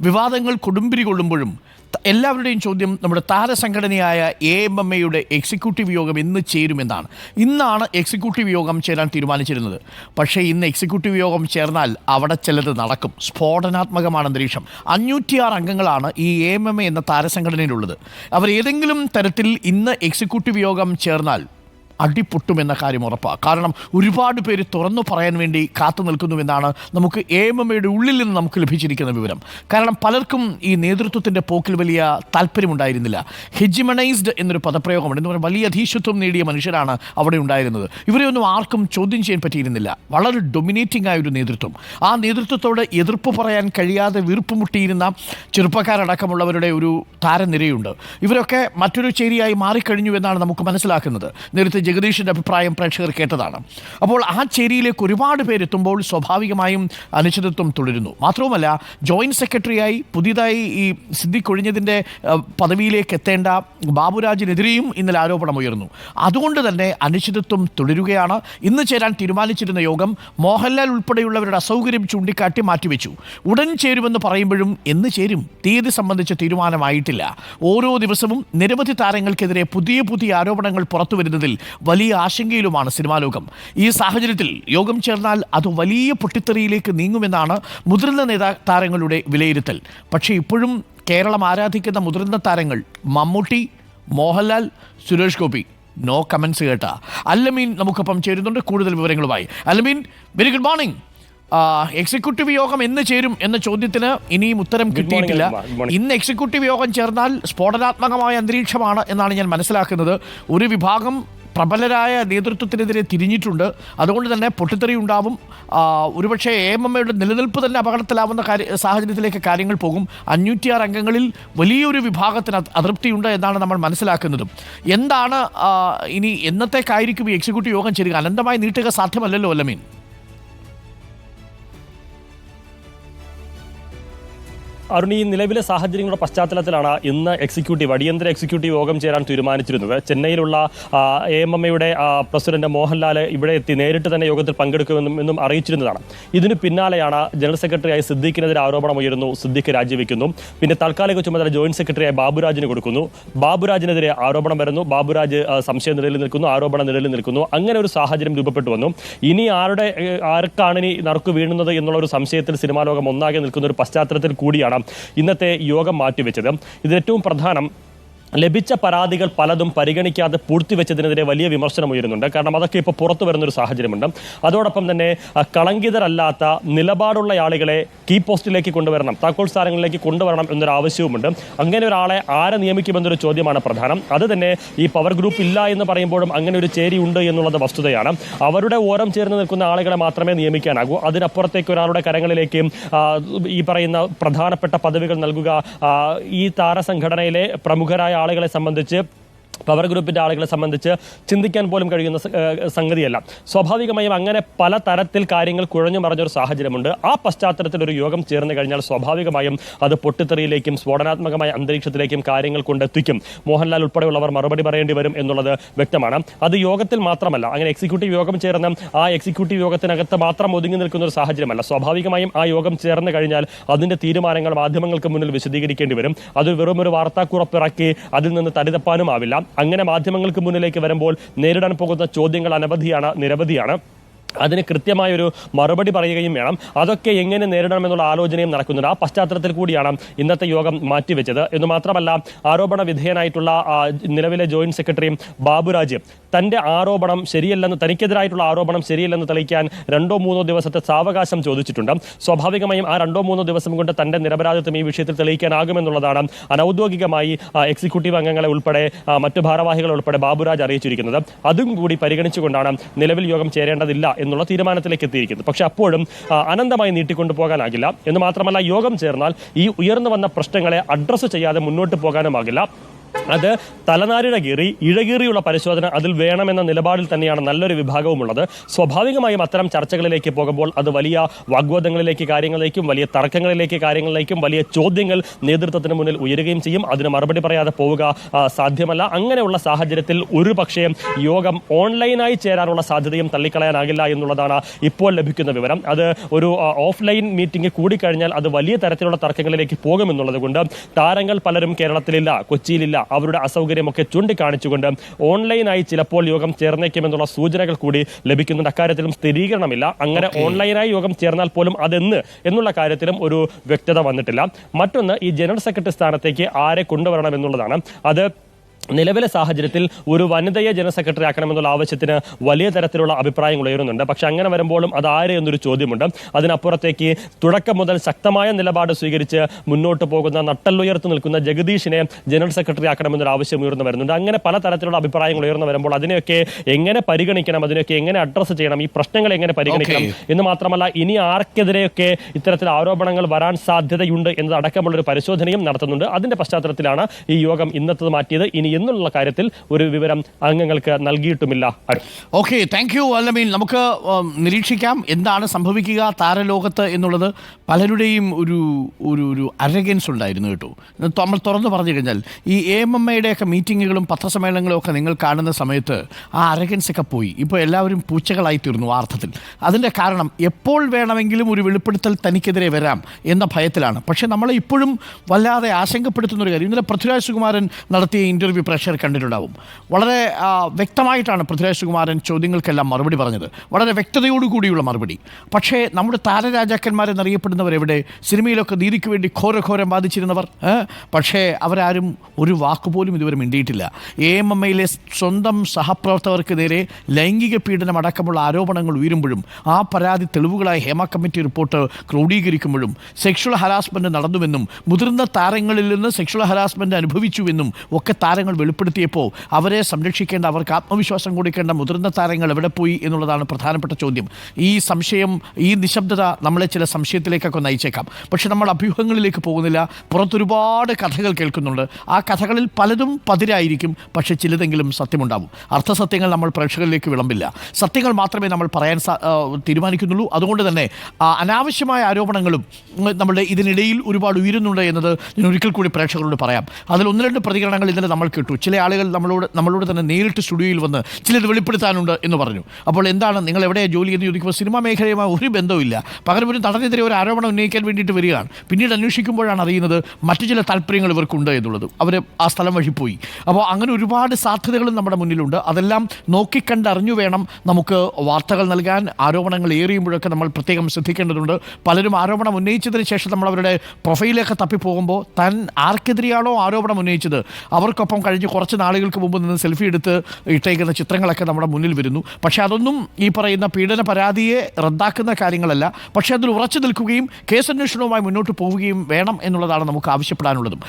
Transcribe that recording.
വിവാദങ്ങൾ കൊടുമ്പിരി കൊള്ളുമ്പോഴും എല്ലാവരുടെയും ചോദ്യം നമ്മുടെ താരസംഘടനയായ എ എം എം എയുടെ എക്സിക്യൂട്ടീവ് യോഗം എന്ന് ചേരുമെന്നാണ്. ഇന്നാണ് എക്സിക്യൂട്ടീവ് യോഗം ചേരാൻ തീരുമാനിച്ചിരുന്നത്. പക്ഷേ ഇന്ന് എക്സിക്യൂട്ടീവ് യോഗം ചേർന്നാൽ അവിടെ ചിലത് നടക്കും. സ്ഫോടനാത്മകമാണ് അന്തരീക്ഷം. അഞ്ഞൂറ്റിയാറ് അംഗങ്ങളാണ് ഈ എ എം എം എ എന്ന താരസംഘടനയിലുള്ളത്. അവർ ഏതെങ്കിലും തരത്തിൽ ഇന്ന് എക്സിക്യൂട്ടീവ് യോഗം ചേർന്നാൽ അടിപൊട്ടുമെന്ന കാര്യം ഉറപ്പാണ് കാരണം ഒരുപാട് പേര് തുറന്നു പറയാൻ വേണ്ടി കാത്തു നിൽക്കുന്നുവെന്നാണ് നമുക്ക് എ എം എം ഉള്ളിൽ നിന്ന് നമുക്ക് ലഭിച്ചിരിക്കുന്ന വിവരം. കാരണം പലർക്കും ഈ നേതൃത്വത്തിന്റെ പോക്കിൽ വലിയ താല്പര്യമുണ്ടായിരുന്നില്ല. ഹെജിമണൈസ്ഡ് എന്നൊരു പദപ്രയോഗമുണ്ട്. എന്ന് പറഞ്ഞാൽ വലിയ അധീശത്വം നേടിയ മനുഷ്യരാണ് അവിടെ ഉണ്ടായിരുന്നത്. ഇവരെയൊന്നും ആർക്കും ചോദ്യം ചെയ്യാൻ പറ്റിയിരുന്നില്ല. വളരെ ഡൊമിനേറ്റിംഗ് ആയ ഒരു നേതൃത്വം. ആ നേതൃത്വത്തോട് എതിർപ്പ് പറയാൻ കഴിയാതെ വീർപ്പ് വീർപ്പുമുട്ടിയിരുന്ന ചെറുപ്പക്കാരടക്കമുള്ളവരുടെ ഒരു താരനിരയുണ്ട്. ഇവരൊക്കെ മറ്റൊരു ചേരിയായി മാറിക്കഴിഞ്ഞു എന്നാണ് നമുക്ക് മനസ്സിലാക്കുന്നത്. നേരത്തെ ജഗദീഷിന്റെ അഭിപ്രായം പ്രേക്ഷകർ കേട്ടതാണ്. അപ്പോൾ ആ ചേരിയിലേക്ക് ഒരുപാട് പേരെത്തുമ്പോൾ സ്വാഭാവികമായും അനിശ്ചിതത്വം തുടരുന്നു. മാത്രവുമല്ല ജോയിന്റ് സെക്രട്ടറിയായി പുതിയതായി ഈ സിദ്ദിഖ് ഒഴിഞ്ഞതിന്റെ പദവിയിലേക്ക് എത്തേണ്ട ബാബുരാജിനെതിരെയും ഇന്നലെ ആരോപണം ഉയർന്നു. അതുകൊണ്ട് തന്നെ അനിശ്ചിതത്വം തുടരുകയാണ്. ഇന്ന് ചേരാൻ തീരുമാനിച്ചിരുന്ന യോഗം മോഹൻലാൽ ഉൾപ്പെടെയുള്ളവരുടെ അസൗകര്യം ചൂണ്ടിക്കാട്ടി മാറ്റിവെച്ചു. ഉടൻ ചേരുമെന്ന് പറയുമ്പോഴും എന്ന് ചേരും തീയതി സംബന്ധിച്ച തീരുമാനമായിട്ടില്ല. ഓരോ ദിവസവും നിരവധി താരങ്ങൾക്കെതിരെ പുതിയ പുതിയ ആരോപണങ്ങൾ പുറത്തു വരുന്നതിൽ വലിയ ആശങ്കയിലുമാണ് സിനിമാ ലോകം. ഈ സാഹചര്യത്തിൽ യോഗം ചേർന്നാൽ അത് വലിയ പൊട്ടിത്തെറിയിലേക്ക് നീങ്ങുമെന്നാണ് മുതിർന്ന നേതാ താരങ്ങളുടെ വിലയിരുത്തൽ. പക്ഷേ ഇപ്പോഴും കേരളം ആരാധിക്കുന്ന മുതിർന്ന താരങ്ങൾ മമ്മൂട്ടി മോഹൻലാൽ സുരേഷ് ഗോപി. നോ കമൻസ് കേട്ട. അല്ലമീൻ നമുക്കൊപ്പം ചേരുന്നുണ്ട് കൂടുതൽ വിവരങ്ങളുമായി. Allameen very good morning executive യോഗം എന്ന് ചേരും എന്ന ചോദ്യത്തിന് ഇനിയും ഉത്തരം കിട്ടിയിട്ടില്ല. ഇന്ന് എക്സിക്യൂട്ടീവ് യോഗം ചേർന്നാൽ സ്ഫോടനാത്മകമായ അന്തരീക്ഷമാണ് എന്നാണ് ഞാൻ മനസ്സിലാക്കുന്നത്. ഒരു വിഭാഗം പ്രബലരായ നേതൃത്വത്തിനെതിരെ തിരിഞ്ഞിട്ടുണ്ട്. അതുകൊണ്ട് തന്നെ പൊട്ടിത്തെറി ഉണ്ടാവും. ഒരുപക്ഷെ എ എം എമ്മയുടെ നിലനിൽപ്പ് തന്നെ അപകടത്തിലാവുന്ന കാര്യ സാഹചര്യത്തിലേക്ക് കാര്യങ്ങൾ പോകും. അഞ്ഞൂറ്റിയാറ് അംഗങ്ങളിൽ വലിയൊരു വിഭാഗത്തിന് അത് അതൃപ്തിയുണ്ട് എന്നാണ് നമ്മൾ മനസ്സിലാക്കുന്നതും. എന്താണ് ഇനി എന്നത്തേക്കായിരിക്കും ഈ എക്സിക്യൂട്ടീവ് യോഗം ചേരുക? അനന്തമായി നീട്ടുക സാധ്യമല്ലല്ലോ അല്ലമീൻ? അരുൺ ഈ നിലവിലെ സാഹചര്യങ്ങളുടെ പശ്ചാത്തലത്തിലാണ് ഇന്ന് എക്സിക്യൂട്ടീവ് അടിയന്തര എക്സിക്യൂട്ടീവ് യോഗം ചേരാൻ തീരുമാനിച്ചിരുന്നത്. ചെന്നൈയിലുള്ള എ എം എം എയുടെ പ്രസിഡന്റ് മോഹൻലാൽ ഇവിടെ എത്തി നേരിട്ട് തന്നെ യോഗത്തിൽ പങ്കെടുക്കുമെന്നും എന്നും അറിയിച്ചിരുന്നതാണ്. ഇതിനു പിന്നാലെയാണ് ജനറൽ സെക്രട്ടറിയായി സിദ്ദീഖിനെതിരെ ആരോപണം ഉയരുന്നു സിദ്ദീഖ് രാജിവെക്കുന്നു. പിന്നെ താൽക്കാലിക ചുമതല ജോയിന്റ് സെക്രട്ടറിയായി ബാബുരാജിന് കൊടുക്കുന്നു. ബാബുരാജിനെതിരെ ആരോപണം വരുന്നു. ബാബുരാജ് സംശയ നിലയിൽ നിൽക്കുന്നു ആരോപണ നിലയിൽ നിൽക്കുന്നു. അങ്ങനെ ഒരു സാഹചര്യം രൂപപ്പെട്ടു വന്നു. ഇനി ആരുടെ ആർക്കാണ് ഇനി നറുക്ക് വീഴുന്നത് എന്നുള്ള ഒരു സംശയത്തിൽ സിനിമാ ലോകം ഒന്നാകെ നിൽക്കുന്ന ഒരു പശ്ചാത്തലത്തിൽ കൂടിയാണ് ഇന്നത്തെ യോഗം മാറ്റിവെച്ചത്. ഇതിലേറ്റവും പ്രധാനം ലഭിച്ച പരാതികൾ പലതും പരിഗണിക്കാതെ പൂഴ്ത്തിവെച്ചതിനെതിരെ വലിയ വിമർശനം ഉയരുന്നുണ്ട്. കാരണം അതൊക്കെ ഇപ്പോൾ പുറത്തു വരുന്നൊരു സാഹചര്യമുണ്ട്. അതോടൊപ്പം തന്നെ കളങ്കിതരല്ലാത്ത നിലപാടുള്ള ആളുകളെ കീ പോസ്റ്റിലേക്ക് കൊണ്ടുവരണം താക്കോൽ സ്ഥാനങ്ങളിലേക്ക് കൊണ്ടുവരണം എന്നൊരു ആവശ്യവുമുണ്ട്. അങ്ങനെ ഒരാളെ ആരെ നിയമിക്കുമെന്നൊരു ചോദ്യമാണ് പ്രധാനം. അത് തന്നെ ഈ പവർ ഗ്രൂപ്പ് ഇല്ല എന്ന് പറയുമ്പോഴും അങ്ങനെ ഒരു ചേരി ഉണ്ട് എന്നുള്ളത് വസ്തുതയാണ്. അവരുടെ ഓരം ചേർന്ന് നിൽക്കുന്ന ആളുകളെ മാത്രമേ നിയമിക്കാനാകൂ. അതിനപ്പുറത്തേക്ക് ഒരാളുടെ കരങ്ങളിലേക്ക് ഈ പറയുന്ന പ്രധാനപ്പെട്ട പദവികൾ നൽകുക ഈ താരസംഘടനയിലെ പ്രമുഖരായ ആളുകളെ സംബന്ധിച്ച് പവർ ഗ്രൂപ്പിന്റെ ആളുകളെ സംബന്ധിച്ച് ചിന്തിക്കാൻ പോലും കഴിയുന്ന സംഗതിയല്ല. സ്വാഭാവികമായും അങ്ങനെ പല തരത്തിൽ കാര്യങ്ങൾ കുഴഞ്ഞു മറിഞ്ഞൊരു സാഹചര്യമുണ്ട്. ആ പശ്ചാത്തലത്തിൽ ഒരു യോഗം ചേർന്ന് കഴിഞ്ഞാൽ സ്വാഭാവികമായും അത് പൊട്ടിത്തെറിയിലേക്കും സ്ഫോടനാത്മകമായ അന്തരീക്ഷത്തിലേക്കും കാര്യങ്ങൾ കൊണ്ടെത്തിക്കും. മോഹൻലാൽ ഉൾപ്പെടെയുള്ളവർ മറുപടി പറയേണ്ടി വരും എന്നുള്ളത് വ്യക്തമാണ്. അത് യോഗത്തിൽ മാത്രമല്ല അങ്ങനെ എക്സിക്യൂട്ടീവ് യോഗം ചേർന്ന് ആ എക്സിക്യൂട്ടീവ് യോഗത്തിനകത്ത് മാത്രം ഒതുങ്ങി നിൽക്കുന്ന ഒരു സാഹചര്യമല്ല. സ്വാഭാവികമായും ആ യോഗം ചേർന്ന് കഴിഞ്ഞാൽ അതിന്റെ തീരുമാനങ്ങൾ മാധ്യമങ്ങൾക്ക് മുന്നിൽ വിശദീകരിക്കേണ്ടി വരും. അത് വെറും ഒരു വാർത്താക്കുറപ്പിറക്കി അതിൽ നിന്ന് തടിതപ്പാനുമാവില്ല അങ്ങനെ മാധ്യമങ്ങൾക്ക് മുന്നിലേക്ക് വരുമ്പോൾ നേരിടാൻ പോകുന്ന ചോദ്യങ്ങൾ അനവധിയാണ് നിരവധിയാണ്. അതിന് കൃത്യമായൊരു മറുപടി പറയുകയും വേണം. അതൊക്കെ എങ്ങനെ നേരിടണമെന്നുള്ള ആലോചനയും നടക്കുന്നുണ്ട്. ആ പശ്ചാത്തലത്തിൽ കൂടിയാണ് ഇന്നത്തെ യോഗം മാറ്റിവെച്ചത്. എന്ന് മാത്രമല്ല ആരോപണ വിധേയനായിട്ടുള്ള നിലവിലെ ജോയിന്റ് സെക്രട്ടറി ബാബുരാജ് തന്റെ ആരോപണം ശരിയല്ലെന്ന് തനിക്കെതിരായിട്ടുള്ള ആരോപണം ശരിയല്ലെന്ന് തെളിയിക്കാൻ രണ്ടോ മൂന്നോ ദിവസത്തെ സാവകാശം ചോദിച്ചിട്ടുണ്ട്. സ്വാഭാവികമായും ആ രണ്ടോ മൂന്നോ ദിവസം കൊണ്ട് തന്റെ നിരപരാധിത്വം ഈ വിഷയത്തിൽ തെളിയിക്കാനാകുമെന്നുള്ളതാണ് അനൌദ്യോഗികമായി എക്സിക്യൂട്ടീവ് അംഗങ്ങളെ ഉൾപ്പെടെ മറ്റു ഭാരവാഹികളെ ഉൾപ്പെടെ ബാബുരാജ് അറിയിച്ചിരിക്കുന്നത്. അതും കൂടി പരിഗണിച്ചുകൊണ്ടാണ് നിലവിൽ യോഗം ചേരേണ്ടതില്ല എന്നുള്ള തീരുമാനത്തിലേക്ക് എത്തിയിരിക്കുന്നത് പക്ഷെ അപ്പോഴും അനന്തമായി നീട്ടിക്കൊണ്ടു പോകാനാകില്ല. എന്ന് മാത്രമല്ല യോഗം ചേർന്നാൽ ഈ ഉയർന്നു വന്ന പ്രശ്നങ്ങളെ അഡ്രസ്സ് ചെയ്യാതെ മുന്നോട്ട് പോകാനുമാകില്ല. അത് തലനാരിഴ കീറി ഇഴകീറിയുള്ള പരിശോധന അതിൽ വേണമെന്ന നിലപാടിൽ തന്നെയാണ് നല്ലൊരു വിഭാഗവുമുള്ളത്. സ്വാഭാവികമായും അത്തരം ചർച്ചകളിലേക്ക് പോകുമ്പോൾ അത് വലിയ വാഗ്വാദങ്ങളിലേക്ക് കാര്യങ്ങളിലേക്കും വലിയ തർക്കങ്ങളിലേക്ക് കാര്യങ്ങളിലേക്കും വലിയ ചോദ്യങ്ങൾ നേതൃത്വത്തിന് മുന്നിൽ ഉയരുകയും ചെയ്യും. അതിന് മറുപടി പറയാതെ പോവുക സാധ്യമല്ല. അങ്ങനെയുള്ള സാഹചര്യത്തിൽ ഒരു പക്ഷേ യോഗം ഓൺലൈനായി ചേരാനുള്ള സാധ്യതയും തള്ളിക്കളയാനാകില്ല എന്നുള്ളതാണ് ഇപ്പോൾ ലഭിക്കുന്ന വിവരം. അത് ഒരു ഓഫ്ലൈൻ മീറ്റിംഗ് കൂടിക്കഴിഞ്ഞാൽ അത് വലിയ തരത്തിലുള്ള തർക്കങ്ങളിലേക്ക് പോകുമെന്നുള്ളത് കൊണ്ട് താരങ്ങൾ പലരും കേരളത്തിലില്ല കൊച്ചിയിലില്ല അവരുടെ അസൗകര്യമൊക്കെ ചൂണ്ടിക്കാണിച്ചുകൊണ്ട് ഓൺലൈനായി ചിലപ്പോൾ യോഗം ചേർന്നേക്കുമെന്നുള്ള സൂചനകൾ കൂടി ലഭിക്കുന്നുണ്ട്. അക്കാര്യത്തിലും സ്ഥിരീകരണമില്ല. അങ്ങനെ ഓൺലൈനായി യോഗം ചേർന്നാൽ പോലും അതെന്ന് എന്നുള്ള കാര്യത്തിലും ഒരു വ്യക്തത വന്നിട്ടില്ല. മറ്റൊന്ന് ഈ ജനറൽ സെക്രട്ടറി സ്ഥാനത്തേക്ക് ആരെ കൊണ്ടുവരണം എന്നുള്ളതാണ് അത് നിലവിലെ സാഹചര്യത്തിൽ ഒരു വനിതയെ ജനറൽ സെക്രട്ടറി ആക്കണമെന്നുള്ള ആവശ്യത്തിന് വലിയ തരത്തിലുള്ള അഭിപ്രായങ്ങൾ ഉയരുന്നുണ്ട്. പക്ഷെ അങ്ങനെ വരുമ്പോഴും അത് ആര് എന്നൊരു ചോദ്യമുണ്ട്. അതിനപ്പുറത്തേക്ക് തുടക്കം മുതൽ ശക്തമായ നിലപാട് സ്വീകരിച്ച് മുന്നോട്ട് പോകുന്ന നട്ടല്ലുയർത്ത് നിൽക്കുന്ന ജഗദീഷിനെ ജനറൽ സെക്രട്ടറി ആക്കണമെന്നൊരു ആവശ്യം ഉയർന്നു വരുന്നുണ്ട്. അങ്ങനെ പല തരത്തിലുള്ള അഭിപ്രായങ്ങൾ ഉയർന്നു വരുമ്പോൾ അതിനെയൊക്കെ എങ്ങനെ പരിഗണിക്കണം അതിനെയൊക്കെ എങ്ങനെ അഡ്രസ്സ് ചെയ്യണം ഈ പ്രശ്നങ്ങൾ എങ്ങനെ പരിഗണിക്കണം എന്ന് മാത്രമല്ല ഇനി ആർക്കെതിരെയൊക്കെ ഇത്തരത്തിൽ ആരോപണങ്ങൾ വരാൻ സാധ്യതയുണ്ട് എന്നതടക്കമുള്ളൊരു പരിശോധനയും നടത്തുന്നുണ്ട്. അതിന്റെ പശ്ചാത്തലത്തിലാണ് ഈ യോഗം ഇന്നത്തത് മാറ്റിയത്. ഇനി എന്നുള്ള കാര്യത്തിൽ ഒരു വിവരം അംഗങ്ങൾക്ക് നൽകിയിട്ടുമില്ല. ഓക്കെ താങ്ക് യു അല്ലമീൻ നമുക്ക് നിരീക്ഷിക്കാം എന്താണ് സംഭവിക്കുക താരലോകത്ത് എന്നുള്ളത് പലരുടെയും ഒരു ഒരു ഒരു അരഗൻസ് ഉണ്ടായിരുന്നു കേട്ടോ. നമ്മൾ തുറന്നു പറഞ്ഞു കഴിഞ്ഞാൽ ഈ എ എം എം എയുടെയൊക്കെ മീറ്റിങ്ങുകളും പത്രസമ്മേളനങ്ങളും ഒക്കെ നിങ്ങൾ കാണുന്ന സമയത്ത് ആ അരഗൻസ് ഒക്കെ പോയി. ഇപ്പോൾ എല്ലാവരും പൂച്ചകളായി തീർന്നു ആ അർത്ഥത്തിൽ. അതിന്റെ കാരണം എപ്പോൾ വേണമെങ്കിലും ഒരു വെളിപ്പെടുത്തൽ തനിക്കെതിരെ വരാം എന്ന ഭയത്തിലാണ്. പക്ഷേ നമ്മളെ ഇപ്പോഴും വല്ലാതെ ആശങ്കപ്പെടുത്തുന്ന ഒരു കാര്യം. ഇന്നലെ പൃഥ്വിരാജ് സുകുമാരൻ നടത്തിയ ഇന്റർവ്യൂ പ്രേക്ഷകർ കണ്ടിട്ടുണ്ടാവും. വളരെ വ്യക്തമായിട്ടാണ് പൃഥ്വിരാജ് സുകുമാരൻ ചോദ്യങ്ങൾക്കെല്ലാം മറുപടി പറഞ്ഞത്. വളരെ വ്യക്തതയോടുകൂടിയുള്ള മറുപടി. പക്ഷേ നമ്മുടെ താരരാജാക്കന്മാരെന്നറിയപ്പെടുന്നവർ എവിടെ? സിനിമയിലൊക്കെ നീതിക്ക് വേണ്ടി ഘോരഘോരം ബാധിച്ചിരുന്നവർ പക്ഷേ അവരാരും ഒരു വാക്കുപോലും ഇതുവരെ മിണ്ടിയിട്ടില്ല. എ എം എം സ്വന്തം സഹപ്രവർത്തകർക്ക് നേരെ ലൈംഗിക പീഡനം അടക്കമുള്ള ആരോപണങ്ങൾ ഉയരുമ്പോഴും ആ പരാതി തെളിവുകളായി ഹേമ കമ്മിറ്റി റിപ്പോർട്ട് ക്രോഡീകരിക്കുമ്പോഴും സെക്ഷൽ ഹരാസ്മെന്റ് നടന്നുവെന്നും മുതിർന്ന താരങ്ങളിൽ നിന്ന് സെക്ഷൽ ഹരാസ്മെന്റ് അനുഭവിച്ചുവെന്നും ഒക്കെ താരങ്ങൾ വെളിപ്പെടുത്തിയപ്പോൾ അവരെ സംരക്ഷിക്കേണ്ട അവർക്ക് ആത്മവിശ്വാസം കൊടുക്കേണ്ട മുതിർന്ന താരങ്ങൾ എവിടെ പോയി എന്നുള്ളതാണ് പ്രധാനപ്പെട്ട ചോദ്യം. ഈ സംശയം ഈ നിശബ്ദത നമ്മളെ ചില സംശയത്തിലേക്കൊക്കെ നയിച്ചേക്കാം. പക്ഷെ നമ്മൾ അഭ്യൂഹങ്ങളിലേക്ക് പോകുന്നില്ല. പുറത്തൊരുപാട് കഥകൾ കേൾക്കുന്നുണ്ട്. ആ കഥകളിൽ പലതും പതിരായിരിക്കും പക്ഷെ ചിലതെങ്കിലും സത്യമുണ്ടാവും. അർത്ഥസത്യങ്ങൾ നമ്മൾ പ്രേക്ഷകരിലേക്ക് വിളമ്പില്ല. സത്യങ്ങൾ മാത്രമേ നമ്മൾ പറയാൻ തീരുമാനിക്കുന്നുള്ളൂ. അതുകൊണ്ട് തന്നെ അനാവശ്യമായ ആരോപണങ്ങളും നമ്മുടെ ഇതിനിടയിൽ ഒരുപാട് ഉയരുന്നുണ്ട് എന്നത് ഞാൻ ഒരിക്കൽ കൂടി പ്രേക്ഷകരോട് പറയാം. അതിൽ ഒന്ന് രണ്ട് പ്രതികരണങ്ങൾ ഇന്നലെ നമ്മൾ കേട്ടു ചില ആളുകൾ നമ്മളോട് നമ്മളോട് തന്നെ നേരിട്ട് സ്റ്റുഡിയോയിൽ വന്ന് ചിലത് വെളിപ്പെടുത്താനുണ്ട് എന്ന് പറഞ്ഞു. അപ്പോൾ എന്താണ് നിങ്ങൾ എവിടെയാണ് ജോലി എന്ന് ചോദിക്കുമ്പോൾ സിനിമാ മേഖലയുമായി ഒരു ബന്ധവുമില്ല. പകരം ഒരു നടനെതിരെ ഒരു ആരോപണം ഉന്നയിക്കാൻ വേണ്ടിയിട്ട് വരികയാണ്. പിന്നീട് അന്വേഷിക്കുമ്പോഴാണ് അറിയുന്നത് മറ്റു ചില താല്പര്യങ്ങൾ ഇവർക്കുണ്ട് എന്നുള്ളത്. അവർ ആ സ്ഥലം വഴി പോയി. അപ്പോൾ അങ്ങനെ ഒരുപാട് സാധ്യതകളും നമ്മുടെ മുന്നിലുണ്ട്. അതെല്ലാം നോക്കിക്കണ്ടറിഞ്ഞു വേണം നമുക്ക് വാർത്തകൾ നൽകാൻ. ആരോപണങ്ങൾ ഏറിയുമ്പോഴൊക്കെ നമ്മൾ പ്രത്യേകം ശ്രദ്ധിക്കേണ്ടതുണ്ട്. പലരും ആരോപണം ഉന്നയിച്ചതിന് ശേഷം നമ്മൾ അവരുടെ പ്രൊഫൈലൊക്കെ തപ്പിപ്പോകുമ്പോൾ താൻ ആർക്കെതിരെയാണോ ആരോപണം ഉന്നയിച്ചത്? അവർക്കൊപ്പം കഴിഞ്ഞ് കുറച്ച് നാളുകൾക്ക് മുമ്പ് നിന്ന് സെൽഫി എടുത്ത് ഇട്ടേക്കുന്ന ചിത്രങ്ങളൊക്കെ നമ്മുടെ മുന്നിൽ വരുന്നു. പക്ഷേ അതൊന്നും ഈ പറയുന്ന പീഡന പരാതിയെ റദ്ദാക്കുന്ന കാര്യങ്ങളല്ല. പക്ഷേ അതിൽ ഉറച്ചു നിൽക്കുകയും കേസന്വേഷണവുമായി മുന്നോട്ട് പോവുകയും വേണം എന്നുള്ളതാണ് നമുക്ക് ആവശ്യപ്പെടാനുള്ളതും.